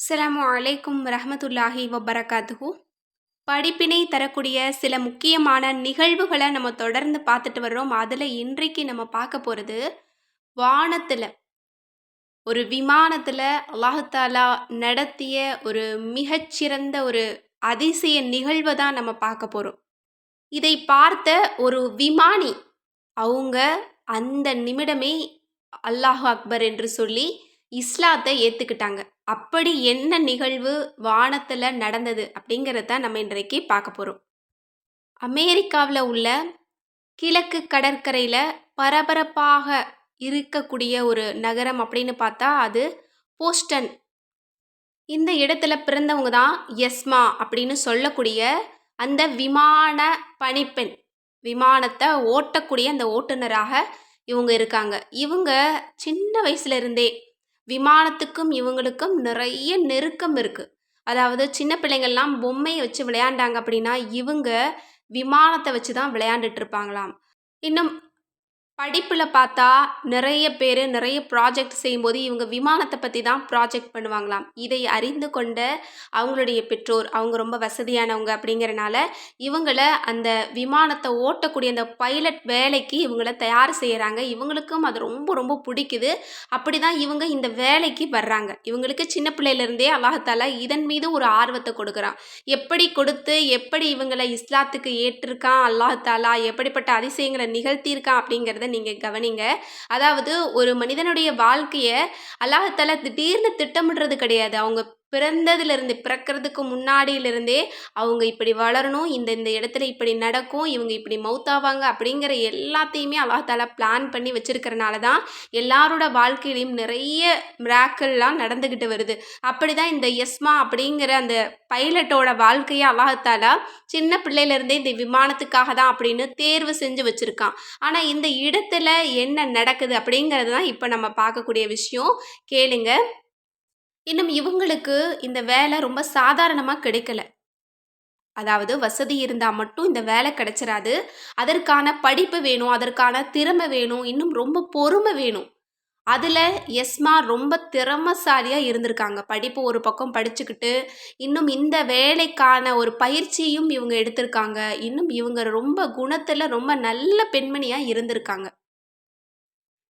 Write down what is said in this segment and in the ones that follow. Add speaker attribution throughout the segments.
Speaker 1: அஸ்லாமு அலைக்கும் ரஹமத்துல்லாஹி வபரகாத்துஹு. படிப்பினை தரக்கூடிய சில முக்கியமான நிகழ்வுகளை நம்ம தொடர்ந்து பார்த்துட்டு வர்றோம். அதில் இன்றைக்கு நம்ம பார்க்க போகிறது வானத்தில். ஒரு விமானத்தில் அல்லாஹாலா நடத்திய ஒரு மிகச்சிறந்த ஒரு அதிசய நிகழ்வை தான் நம்ம பார்க்க போகிறோம் இதை பார்த்த ஒரு விமானி அவங்க அந்த நிமிடமே அல்லாஹ் அக்பர் என்று சொல்லி இஸ்லாத்தை ஏற்றுக்கிட்டாங்க அப்படி என்ன நிகழ்வு வானத்தில் நடந்தது அப்படிங்கிறத நம்ம இன்றைக்கு பார்க்க போகிறோம் அமெரிக்காவில் உள்ள கிழக்கு கடற்கரையில் பரபரப்பாக இருக்கக்கூடிய ஒரு நகரம் அப்படின்னு பார்த்தா அது போஸ்டன். இந்த இடத்துல பிறந்தவங்க தான் எஸ்மா அப்படின்னு சொல்லக்கூடிய அந்த விமான பணிப்பெண். விமானத்தை ஓட்டக்கூடிய அந்த ஓட்டுநராக இவங்க இருக்காங்க. இவங்க சின்ன வயசுல இருந்தே விமானத்துக்கும் இவங்களுக்கும் நிறைய நெருக்கம் இருக்குது அதாவது சின்ன பிள்ளைங்கள்லாம் பொம்மையை வச்சு விளையாண்டாங்க அப்படின்னா இவங்க விமானத்தை வச்சு தான் விளையாண்டுட்டு இருப்பாங்களாம். இன்னும் படிப்பில் பார்த்தா நிறைய பேர் நிறைய ப்ராஜெக்ட் செய்யும்போது இவங்க விமானத்தை பற்றி தான் ப்ராஜெக்ட் பண்ணுவாங்களாம். இதை அறிந்து கொண்ட அவங்களுடைய பெற்றோர் அவங்க ரொம்ப வசதியானவங்க அப்படிங்கிறனால இவங்கள அந்த விமானத்தை ஓட்டக்கூடிய அந்த பைலட் வேலைக்கு இவங்கள தயார் செய்கிறாங்க இவங்களுக்கும் அது ரொம்ப ரொம்ப பிடிக்குது. அப்படி தான் இவங்க இந்த வேலைக்கு வர்றாங்க. இவங்களுக்கு சின்ன பிள்ளையிலேருந்தே அல்லாஹாலா இதன் மீது ஒரு ஆர்வத்தை கொடுக்குறான். எப்படி கொடுத்து எப்படி இவங்களை இஸ்லாத்துக்கு ஏற்றிருக்கான் அல்லாஹாலா? எப்படிப்பட்ட அதிசயங்களை நிகழ்த்தியிருக்கான் அப்படிங்கிறத நீங்கள் கவனிங்க. அதாவது ஒரு மனிதனுடைய வாழ்க்கையை அல்லாஹத்தால திடீர்னு திட்டமிடுறது கிடையாது. அவங்க பிறந்ததுலேருந்து பிறக்கிறதுக்கு முன்னாடியிலிருந்தே அவங்க இப்படி வளரணும் இந்த இந்த இடத்துல இப்படி நடக்கும் இவங்க இப்படி மவுத்தாவாங்க அப்படிங்கிற எல்லாத்தையுமே அல்லாஹால பிளான் பண்ணி வச்சுருக்கிறனால தான் எல்லாரோட வாழ்க்கையிலையும் நிறைய மிராக்கள்லாம் நடந்துக்கிட்டு வருது. அப்படி தான் இந்த எஸ்மா அப்படிங்கிற அந்த பைலட்டோட வாழ்க்கையை அல்லாஹால சின்ன பிள்ளையிலேருந்தே இந்த விமானத்துக்காக தான் அப்படின்னு தேர்வு செஞ்சு வச்சுருக்கான். ஆனால் இந்த இடத்துல என்ன நடக்குது அப்படிங்கிறது தான் இப்போ நம்ம பார்க்கக்கூடிய விஷயம். கேளுங்க. இன்னும் இவங்களுக்கு இந்த வேலை ரொம்ப சாதாரணமாக கிடைக்கல. அதாவது வசதி இருந்தால் மட்டும் இந்த வேலை கிடைச்சிடாது அதற்கான படிப்பு வேணும் அதற்கான திறமை வேணும் இன்னும் ரொம்ப பொறுமை வேணும். அதில் எஸ்மா ரொம்ப திறமசாலியாக இருந்திருக்காங்க. படிப்பு ஒரு பக்கம் படிச்சுக்கிட்டு இன்னும் இந்த வேலைக்கான ஒரு பயிற்சியும் இவங்க எடுத்திருக்காங்க. இன்னும் இவங்க ரொம்ப குணத்தில் ரொம்ப நல்ல பெண்மணியாக இருந்திருக்காங்க.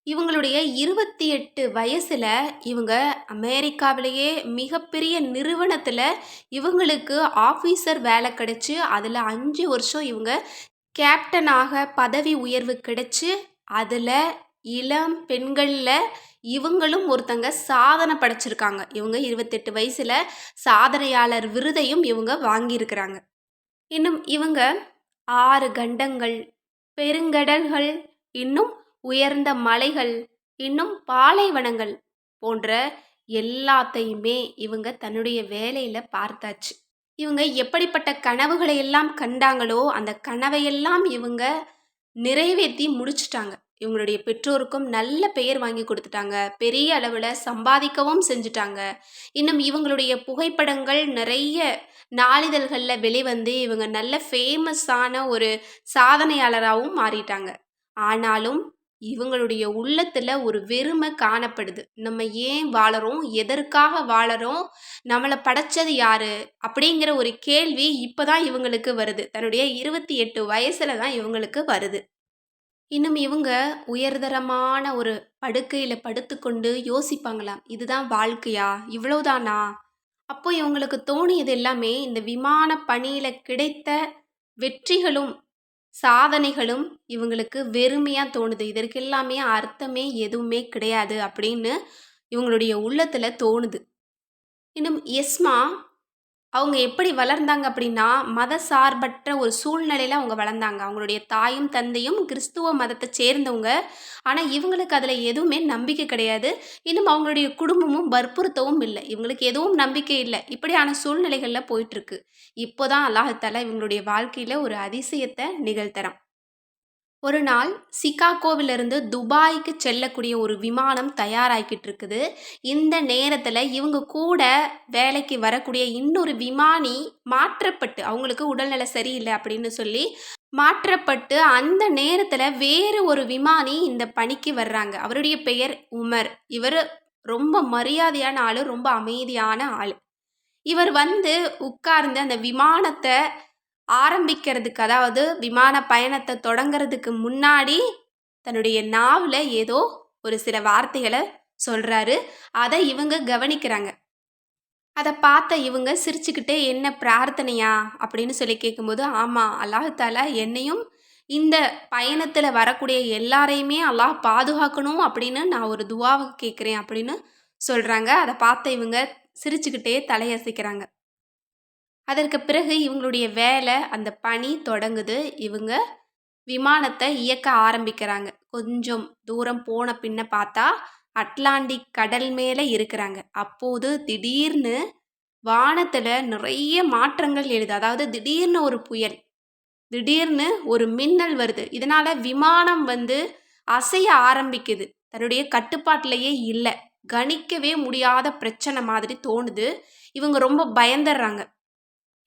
Speaker 1: இவங்களுடைய இருபத்தி எட்டு வயசில் இவங்க அமெரிக்காவிலேயே மிகப்பெரிய நிறுவனத்தில் இவங்களுக்கு ஆஃபீஸர் வேலை கிடைச்சி அதில் அஞ்சு வருஷம் இவங்க கேப்டனாக பதவி உயர்வு கிடைச்சி அதில் இளம் பெண்களில் இவங்களும் ஒருத்தங்க சாதனை படைச்சிருக்காங்க. இவங்க இருபத்தெட்டு வயசில் சாதனையாளர் விருதையும் இவங்க வாங்கியிருக்கிறாங்க. இன்னும் இவங்க ஆறு கண்டங்கள் பெருங்கடல்கள் இன்னும் உயர்ந்த மலைகள் இன்னும் பாலைவனங்கள் போன்ற எல்லாத்தையுமே இவங்க தன்னுடைய வேலையில் பார்த்தாச்சு. இவங்க எப்படிப்பட்ட கனவுகளை எல்லாம் கண்டாங்களோ அந்த கனவையெல்லாம் இவங்க நிறைவேற்றி முடிச்சிட்டாங்க. இவங்களுடைய பெற்றோருக்கும் நல்ல பெயர் வாங்கி கொடுத்துட்டாங்க. பெரிய அளவில் சம்பாதிக்கவும் செஞ்சுட்டாங்க. இன்னும் இவங்களுடைய புகைப்படங்கள் நிறைய நாளிதழ்களில் வெளிவந்து இவங்க நல்ல ஃபேமஸான ஒரு சாதனையாளராகவும் மாறிட்டாங்க. ஆனாலும் இவங்களுடைய உள்ளத்தில் ஒரு வெறுமை காணப்படுது. நம்ம ஏன் வாழறோம்? எதற்காக வாழறோம்? நம்மளை படைச்சது யாரு? அப்படிங்கிற ஒரு கேள்வி இப்போ தான் இவங்களுக்கு வருது. தன்னுடைய இருபத்தி எட்டு வயசில் தான் இவங்களுக்கு வருது. இன்னும் இவங்க உயர்தரமான ஒரு படுக்கையில் படுத்துக்கொண்டு யோசிப்பாங்களாம். இதுதான் வாழ்க்கையா? இவ்வளவுதானா? அப்போ இவங்களுக்கு தோணியது எல்லாமே இந்த விமான பணியில் கிடைத்த வெற்றிகளும் சாதனைகளும் இவங்களுக்கு வெறுமையாக தோணுது. இதற்கு எல்லாமே அர்த்தமே எதுவுமே கிடையாது அப்படின்னு இவங்களுடைய உள்ளத்தில் தோணுது. இன்னும் எஸ்மா அவங்க எப்படி வளர்ந்தாங்க அப்படின்னா மத சார்பற்ற ஒரு சூழ்நிலையில் அவங்க வளர்ந்தாங்க. அவங்களுடைய தாயும் தந்தையும் கிறிஸ்துவ மதத்தை சேர்ந்தவங்க. ஆனால் இவங்களுக்கு அதில் எதுவுமே நம்பிக்கை கிடையாது. இன்னும் அவங்களுடைய குடும்பமும் வற்புறுத்தவும் இல்லை. இவங்களுக்கு எதுவும் நம்பிக்கை இல்லை. இப்படியான சூழ்நிலைகளில் போயிட்டுருக்கு இப்போ தான் அல்லாஹால இவங்களுடைய வாழ்க்கையில் ஒரு அதிசயத்தை நிகழ்த்தறான். ஒரு நாள் சிகாகோவிலிருந்து துபாய்க்கு செல்லக்கூடிய ஒரு விமானம் தயாராகிக்கிட்டு இருக்குது இந்த நேரத்தில் இவங்க கூட வேலைக்கு வரக்கூடிய இன்னொரு விமானி மாற்றப்பட்டு அவங்களுக்கு உடல்நிலை சரியில்லை அப்படின்னு சொல்லி மாற்றப்பட்டு அந்த நேரத்தில் வேறு ஒரு விமானி இந்த பணிக்கு வர்றாங்க. அவருடைய பெயர் உமர். இவர் ரொம்ப மரியாதையான ஆள் ரொம்ப அமைதியான ஆள். இவர் வந்து உட்கார்ந்து அந்த விமானத்தை ஆரம்பிக்கிறதுக்கு அதாவது விமான பயணத்தை தொடங்குறதுக்கு முன்னாடி தன்னுடைய நாவில் ஏதோ ஒரு சில வார்த்தைகளை சொல்கிறாரு அதை இவங்க கவனிக்கிறாங்க. அதை பார்த்த இவங்க சிரிச்சுக்கிட்டே என்ன பிரார்த்தனையா? அப்படின்னு சொல்லி கேட்கும்போது ஆமாம் அல்லாஹால என்னையும் இந்த பயணத்தில் வரக்கூடிய எல்லாரையுமே அல்லாஹ் பாதுகாக்கணும் அப்படின்னு நான் ஒரு துவாவை கேட்குறேன் அப்படின்னு சொல்கிறாங்க அதை பார்த்த இவங்க சிரிச்சுக்கிட்டே தலையசைக்கிறாங்க. அதற்கு பிறகு இவங்களுடைய வேலை அந்த பணி தொடங்குது. இவங்க விமானத்தை இயக்க ஆரம்பிக்கிறாங்க. கொஞ்சம் தூரம் போன பின்ன பார்த்தா அட்லாண்டிக் கடல் மேலே இருக்கிறாங்க. அப்போது திடீர்னு வானத்தில் நிறைய மாற்றங்கள் எழுது. அதாவது திடீர்னு ஒரு புயல் திடீர்னு ஒரு மின்னல் வருது. இதனால விமானம் வந்து அசைய ஆரம்பிக்குது. தன்னுடைய கட்டுப்பாட்டிலேயே இல்லை. கணிக்கவே முடியாத பிரச்சனை மாதிரி தோணுது. இவங்க ரொம்ப பயந்துடுறாங்க.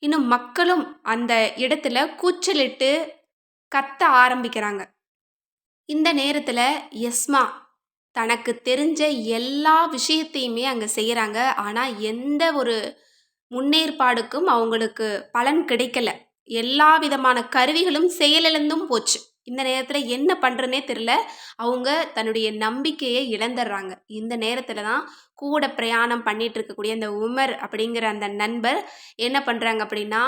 Speaker 1: இன்னும் மக்களும் அந்த இடத்துல கூச்சலிட்டு கத்த ஆரம்பிக்கிறாங்க. இந்த நேரத்தில் எஸ்மா தனக்கு தெரிஞ்ச எல்லா விஷயத்தையுமே அங்கே செய்கிறாங்க ஆனால் எந்த ஒரு முன்னேற்பாடுக்கும் அவங்களுக்கு பலன் கிடைக்கல. எல்லா விதமான கருவிகளும் செயலிழந்தும் போச்சு. இந்த நேரத்தில் என்ன பண்ணுறனே தெரில அவங்க தன்னுடைய நம்பிக்கையை இழந்துடுறாங்க. இந்த நேரத்தில் தான் கூட பிரயாணம் பண்ணிட்டு இருக்கக்கூடிய அந்த உமர் அப்படிங்கிற அந்த நண்பர் என்ன பண்ணுறாங்க அப்படின்னா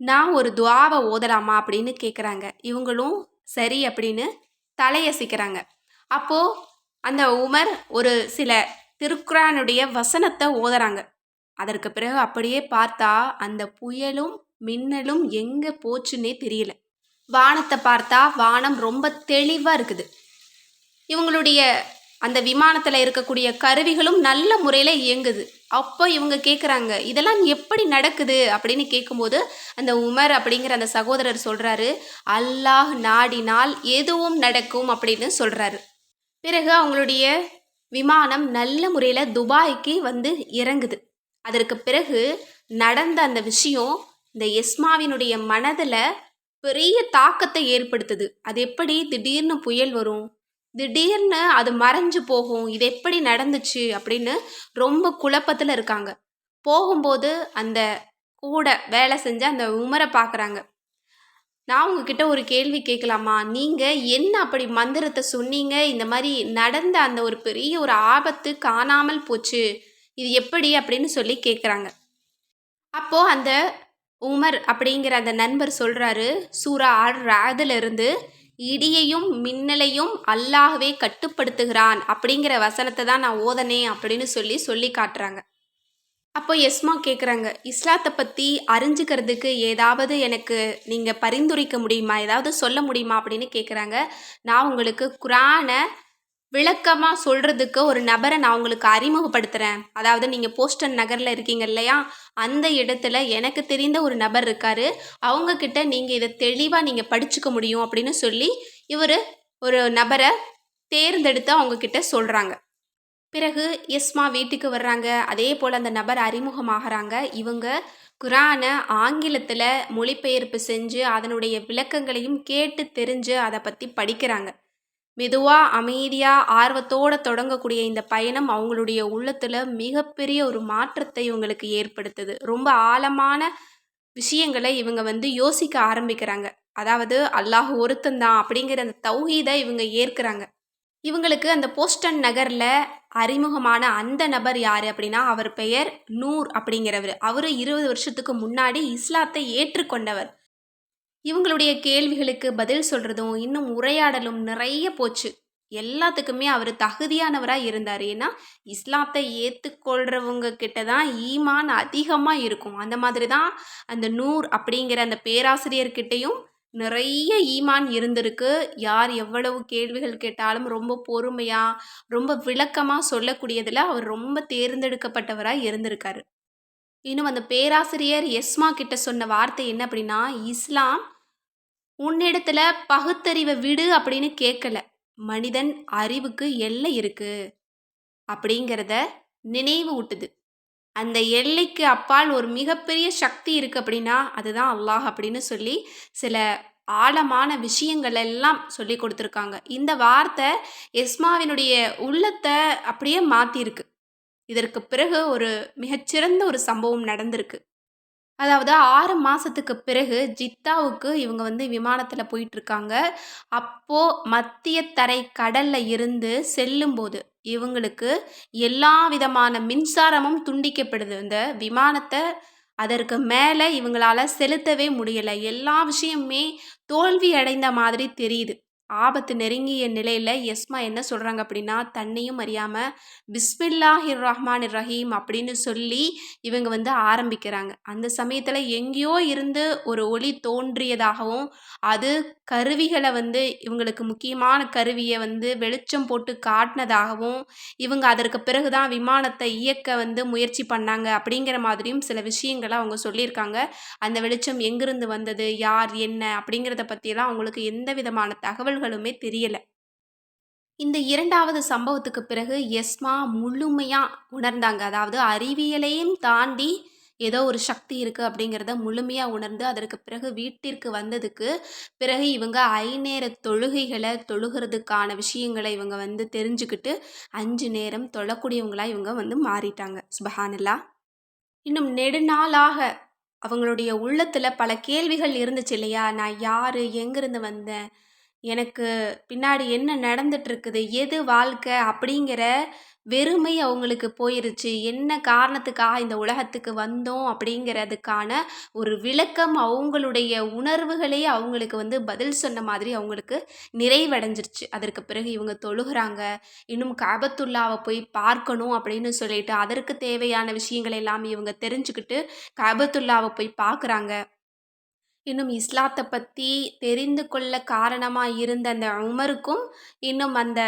Speaker 1: நான் ஒரு துவாவை ஓதலாமா? அப்படின்னு கேட்குறாங்க இவங்களும் சரி அப்படின்னு தலையசிக்கிறாங்க. அப்போது அந்த உமர் ஒரு சில திருக்குறானுடைய வசனத்தை ஓதுறாங்க. அதற்கு பிறகு அப்படியே பார்த்தா அந்த புயலும் மின்னலும் எங்கே போச்சுன்னே தெரியல. வானத்தை பார்த்தா வானம் ரொம்ப தெளிவாக இருக்குது. இவங்களுடைய அந்த விமானத்தில் இருக்கக்கூடிய கருவிகளும் நல்ல முறையில் இயங்குது. அப்போ இவங்க கேட்குறாங்க இதெல்லாம் எப்படி நடக்குது? அப்படின்னு கேட்கும்போது அந்த உமர் அப்படிங்கிற அந்த சகோதரர் சொல்கிறாரு அல்லாஹ் நாடினால் எதுவும் நடக்கும் அப்படின்னு சொல்கிறாரு பிறகு அவங்களுடைய விமானம் நல்ல முறையில் துபாய்க்கு வந்து இறங்குது. அதற்கு பிறகு நடந்த அந்த விஷயம் இந்த எஸ்மாவினுடைய மனதில் பெரிய தாக்கத்தை ஏற்படுத்துது. அது எப்படி திடீர்னு புயல் வரும்? திடீர்னு அது மறைஞ்சு போகும். இது எப்படி நடந்துச்சு? அப்படின்னு ரொம்ப குழப்பத்தில் இருக்காங்க. போகும்போது அந்த கூட வேலை செஞ்ச அந்த உமரை பார்க்குறாங்க நான் உங்ககிட்ட ஒரு கேள்வி கேட்கலாமா? நீங்கள் என்ன அப்படி மந்திரத்தை சொன்னீங்க? இந்த மாதிரி நடந்த அந்த ஒரு பெரிய ஒரு ஆபத்து காணாமல் போச்சு. இது எப்படி அப்படின்னு சொல்லி கேட்குறாங்க அப்போது அந்த உமர் அப்படிங்கிற அந்த நண்பர் சொல்கிறாரு சூரா ஆர் இருந்து இடியையும் மின்னலையும் அல்லாகவே கட்டுப்படுத்துகிறான் அப்படிங்கிற வசனத்தை தான் நான் ஓதனேன் அப்படின்னு சொல்லி சொல்லி காட்டுறாங்க. அப்போ எஸ்மா கேட்குறாங்க இஸ்லாத்தை பற்றி அறிஞ்சுக்கிறதுக்கு ஏதாவது எனக்கு நீங்கள் பரிந்துரைக்க முடியுமா? ஏதாவது சொல்ல முடியுமா அப்படின்னு கேட்குறாங்க நான் உங்களுக்கு குரானை விளக்கமாக சொல்கிறதுக்கு ஒரு நபரை நான் உங்களுக்கு அறிமுகப்படுத்துகிறேன் அதாவது நீங்கள் போஸ்டன் நகரில் இருக்கீங்க இல்லையா? அந்த இடத்துல எனக்கு தெரிந்த ஒரு நபர் இருக்கார். அவங்கக்கிட்ட நீங்கள் இதை தெளிவாக நீங்கள் படிச்சுக்க முடியும் அப்படின்னு சொல்லி இவர் ஒரு நபரை தேர்ந்தெடுத்து அவங்கக்கிட்ட சொல்கிறாங்க பிறகு எஸ்மா வீட்டுக்கு வர்றாங்க. அதே போல் அந்த நபர் அறிமுகமாகறாங்க. இவங்க குரானை ஆங்கிலத்தில் மொழிபெயர்ப்பு செஞ்சு அதனுடைய விளக்கங்களையும் கேட்டு தெரிஞ்சு அதை பற்றி படிக்கிறாங்க. மெதுவாக அமைதியாக ஆர்வத்தோடு தொடங்கக்கூடிய இந்த பயணம் அவங்களுடைய உள்ளத்தில் மிகப்பெரிய ஒரு மாற்றத்தை இவங்களுக்கு ஏற்படுத்துது. ரொம்ப ஆழமான விஷயங்களை இவங்க வந்து யோசிக்க ஆரம்பிக்கிறாங்க. அதாவது அல்லாஹ் ஒருத்தந்தான் அப்படிங்கிற அந்த தௌஹீதை இவங்க ஏற்கிறாங்க. இவங்களுக்கு அந்த போஸ்டன் நகரில் அறிமுகமான அந்த நபர் யார் அப்படின்னா அவர் பெயர் நூர் அப்படிங்கிறவர். அவர் இருபது வருஷத்துக்கு முன்னாடி இஸ்லாத்தை ஏற்றுக்கொண்டவர். இவங்களுடைய கேள்விகளுக்கு பதில் சொல்கிறதும் இன்னும் உரையாடலும் நிறைய போச்சு. எல்லாத்துக்குமே அவர் தகுதியானவராக இருந்தார். ஏன்னா இஸ்லாத்தை ஏற்றுக்கொள்கிறவங்க கிட்ட தான் ஈமான் அதிகமாக இருக்கும். அந்த மாதிரி தான் அந்த நூர் அப்படிங்கிற அந்த பேராசிரியர்கிட்டையும் நிறைய ஈமான் இருந்திருக்கு. யார் எவ்வளவு கேள்விகள் கேட்டாலும் ரொம்ப பொறுமையாக ரொம்ப விளக்கமாக சொல்லக்கூடியதில் அவர் ரொம்ப தேர்ந்தெடுக்கப்பட்டவராக இருந்திருக்காரு. இன்னும் அந்த பேராசிரியர் எஸ்மா கிட்ட சொன்ன வார்த்தை என்ன அப்படின்னா இஸ்லாம் உன்னிடத்துல பகுத்தறிவை விடு அப்படின்னு கேட்கல மனிதன் அறிவுக்கு எல்லை இருக்கு. அப்படிங்கிறத நினைவு ஊட்டுது. அந்த எல்லைக்கு அப்பால் ஒரு மிகப்பெரிய சக்தி இருக்குது அப்படின்னா அதுதான் அல்லாஹ் அப்படின்னு சொல்லி சில ஆழமான விஷயங்கள் எல்லாம் சொல்லி கொடுத்துருக்காங்க. இந்த வார்த்தை எஸ்மாவினுடைய உள்ளத்தை அப்படியே மாற்றிருக்கு இதற்கு பிறகு ஒரு மிகச்சிறந்த ஒரு சம்பவம் நடந்திருக்கு. அதாவது ஆறு மாதத்துக்கு பிறகு ஜித்தாவுக்கு இவங்க வந்து விமானத்தில் போயிட்டுருக்காங்க. அப்போது மத்திய தரை கடலில் இருந்து செல்லும்போது இவங்களுக்கு எல்லா விதமான மின்சாரமும் துண்டிக்கப்படுது. இந்த விமானத்தை அதற்கு மேலே இவங்களால செலுத்தவே முடியலை. எல்லா விஷயமுமே தோல்வி அடைந்த மாதிரி தெரியுது. ஆபத்து நெருங்கிய நிலையில் எஸ்மா என்ன சொல்கிறாங்க அப்படின்னா தன்னையும் அறியாமல் பிஸ்மில்லாஹிர் ரஹ்மான் ரஹீம் அப்படின்னு சொல்லி இவங்க வந்து ஆரம்பிக்கிறாங்க. அந்த சமயத்தில் எங்கேயோ இருந்து ஒரு ஒளி தோன்றியதாகவும் அது கருவிகளை வந்து இவங்களுக்கு முக்கியமான கருவியை வந்து வெளிச்சம் போட்டு காட்டினதாகவும் இவங்க அதற்கு பிறகு தான் விமானத்தை இயக்க வந்து முயற்சி பண்ணாங்க அப்படிங்கிற மாதிரியும் சில விஷயங்களை அவங்க சொல்லியிருக்காங்க. அந்த வெளிச்சம் எங்கிருந்து வந்தது யார் என்ன அப்படிங்கிறத பற்றியெல்லாம் அவங்களுக்கு எந்த விதமான தகவல் தகவல்களுமே தெரியலை. இந்த இரண்டாவது சம்பவத்துக்கு பிறகு எஸ்மா முழுமையாக உணர்ந்தாங்க. அதாவது அறிவியலையும் தாண்டி ஏதோ ஒரு சக்தி இருக்குது அப்படிங்கிறத முழுமையாக உணர்ந்து அதற்கு பிறகு வீட்டிற்கு வந்ததுக்கு பிறகு இவங்க ஐநேர தொழுகைகளை தொழுகிறதுக்கான விஷயங்களை இவங்க வந்து தெரிஞ்சுக்கிட்டு அஞ்சு நேரம் தொழக்கூடியவங்களாக இவங்க வந்து மாறிட்டாங்க. சுபஹானல்லா. இன்னும் நெடுநாளாக அவங்களுடைய உள்ளத்தில் பல கேள்விகள் இருந்துச்சு இல்லையா? நான் யார்? எங்கேருந்து வந்தேன்? எனக்கு பின்னாடி என்ன நடந்துட்டுருக்குது? எது வாழ்க்கை? அப்படிங்கிற வெறுமை அவங்களுக்கு போயிருச்சு. என்ன காரணத்துக்காக இந்த உலகத்துக்கு வந்தோம்? அப்படிங்கிறதுக்கான ஒரு விளக்கம் அவங்களுடைய உணர்வுகளே அவங்களுக்கு வந்து பதில் சொன்ன மாதிரி அவங்களுக்கு நிறைவடைஞ்சிருச்சு. அதற்கு பிறகு இவங்க தொழுகிறாங்க. இன்னும் கபத்துல்லாவை போய் பார்க்கணும் அப்படின்னு சொல்லிட்டு அதற்கு தேவையான விஷயங்கள் எல்லாம் இவங்க தெரிஞ்சுக்கிட்டு கபத்துல்லாவை போய் பார்க்குறாங்க. இன்னும் இஸ்லாத்தை பற்றி தெரிந்து கொள்ள காரணமாக இருந்த அந்த உமருக்கும் இன்னும் அந்த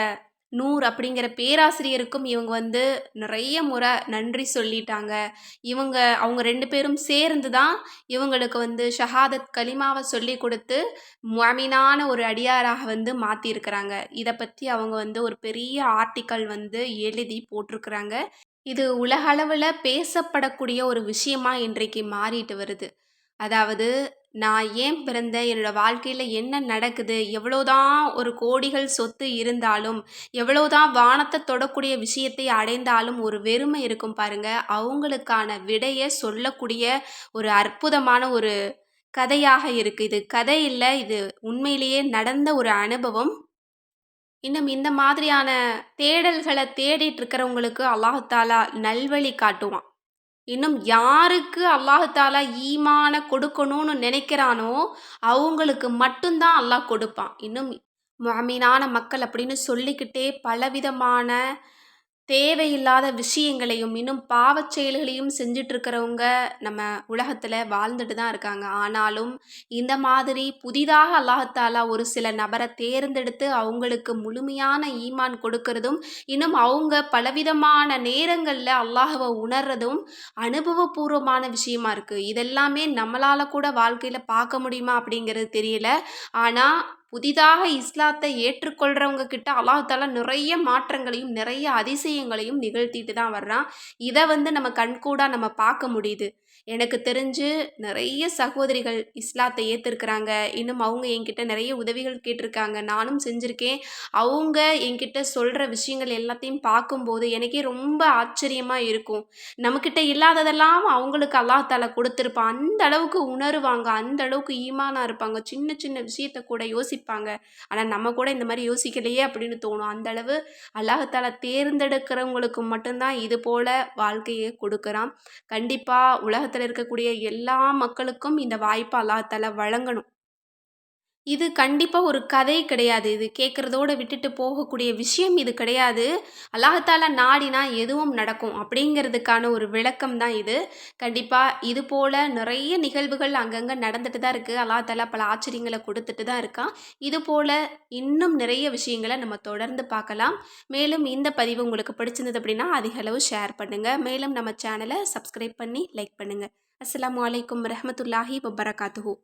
Speaker 1: நூர் அப்படிங்கிற பேராசிரியருக்கும் இவங்க வந்து நிறைய முறை நன்றி சொல்லிட்டாங்க. இவங்க அவங்க ரெண்டு பேரும் சேர்ந்து தான் இவங்களுக்கு வந்து ஷஹாதத் கலிமாவை சொல்லி கொடுத்து முஅமினான ஒரு அடியாராக வந்து மாற்றிருக்கிறாங்க இதை பற்றி அவங்க வந்து ஒரு பெரிய ஆர்டிக்கல் வந்து எழுதி போட்டிருக்கிறாங்க. இது உலகளவில் பேசப்படக்கூடிய ஒரு விஷயமா இன்றைக்கு மாறிட்டு வருது. அதாவது நான் ஏன் பிறந்த? என்னோட வாழ்க்கையில் என்ன நடக்குது? எவ்வளோதான் ஒரு கோடிகள் சொத்து இருந்தாலும் எவ்வளோதான் வானத்தை தொடக்கூடிய விஷயத்தை அடைந்தாலும் ஒரு வெறுமை இருக்கும் பாருங்க. அவங்களுக்கான விடையை சொல்லக்கூடிய ஒரு அற்புதமான ஒரு கதையாக இருக்குது இது கதை இல்லை இது உண்மையிலேயே நடந்த ஒரு அனுபவம். இன்னும் இந்த மாதிரியான தேடல்களை தேடிட்டு இருக்கிறவங்களுக்கு அல்லாஹாலா நல்வழி காட்டுவான். இன்னும் யாருக்கு அல்லாஹாலா ஈமான கொடுக்கணும்னு நினைக்கிறானோ அவங்களுக்கு மட்டும்தான் அல்லாஹ் கொடுப்பான். இன்னும் மாமீனான மக்கள் அப்படின்னு சொல்லிக்கிட்டே பலவிதமான தேவையில்லாத விஷயங்களையும் இன்னும் பாவச் செயல்களையும் செஞ்சிட்ருக்கிறவங்க நம்ம உலகத்தில் வாழ்ந்துட்டு தான் இருக்காங்க. ஆனாலும் இந்த மாதிரி புதிதாக அல்லாஹாலா ஒரு சில நபரை தேர்ந்தெடுத்து அவங்களுக்கு முழுமையான ஈமான் கொடுக்கறதும் இன்னும் அவங்க பலவிதமான நேரங்களில் அல்லாஹவை உணர்றதும் அனுபவபூர்வமான விஷயமா இருக்குது இதெல்லாமே நம்மளால் கூட வாழ்க்கையில் பார்க்க முடியுமா அப்படிங்கிறது தெரியல. ஆனால் புதிதாக இஸ்லாத்தை ஏற்றுக்கொள்கிறவங்க கிட்ட அல்லாஹால நிறைய மாற்றங்களையும் நிறைய அதிசயங்களையும் நிகழ்த்திட்டு தான் வர்றான். இதை வந்து நம்ம கண்கூடாக நம்ம பார்க்க முடியுது. எனக்கு தெரிஞ்சு நிறைய சகோதரிகள் இஸ்லாத்தை ஏற்றிருக்கிறாங்க இன்னும் அவங்க என்கிட்ட நிறைய உதவிகள் கேட்டிருக்காங்க. நானும் செஞ்சுருக்கேன். அவங்க என்கிட்ட சொல்கிற விஷயங்கள் எல்லாத்தையும் பார்க்கும்போது எனக்கே ரொம்ப ஆச்சரியமாக இருக்கும். நம்மக்கிட்ட இல்லாததெல்லாம் அவங்களுக்கு அல்லாஹால கொடுத்துருப்பான் அந்த அளவுக்கு உணருவாங்க. அந்த அளவுக்கு ஈமானாக இருப்பாங்க. சின்ன சின்ன விஷயத்த கூட யோசிப்பாங்க. ஆனால் நம்ம கூட இந்த மாதிரி யோசிக்கலையே அப்படின்னு தோணும். அந்த அளவு அல்லாஹால தேர்ந்தெடுக்கிறவங்களுக்கு மட்டும்தான் இது போல் வாழ்க்கையை கொடுக்குறான். கண்டிப்பாக உலகத்தில் உலகத்தில் இருக்கக்கூடிய எல்லா மக்களுக்கும் இந்த வாய்ப்பை அல்லாத்தால வழங்கணும். இது கண்டிப்பாக ஒரு கதை கிடையாது. இது கேட்குறதோட விட்டுட்டு போகக்கூடிய விஷயம் இது கிடையாது. அல்லாஹால நாடினா எதுவும் நடக்கும் அப்படிங்கிறதுக்கான ஒரு விளக்கம் தான் இது. கண்டிப்பாக இது போல் நிறைய நிகழ்வுகள் அங்கங்கே நடந்துட்டு தான் இருக்குது அல்லாஹால பல ஆச்சரியங்களை கொடுத்துட்டு தான் இருக்கான். இது போல் இன்னும் நிறைய விஷயங்களை நம்ம தொடர்ந்து பார்க்கலாம். மேலும் இந்த பதிவு உங்களுக்கு பிடிச்சிருந்தது அப்படின்னா அதிக அளவு ஷேர் பண்ணுங்கள் மேலும் நம்ம சேனலை சப்ஸ்கிரைப் பண்ணி லைக் பண்ணுங்கள் அஸ்லாம் வலைக்கம் ரஹமத்துல்லாஹி வபரகாத்துஹூ.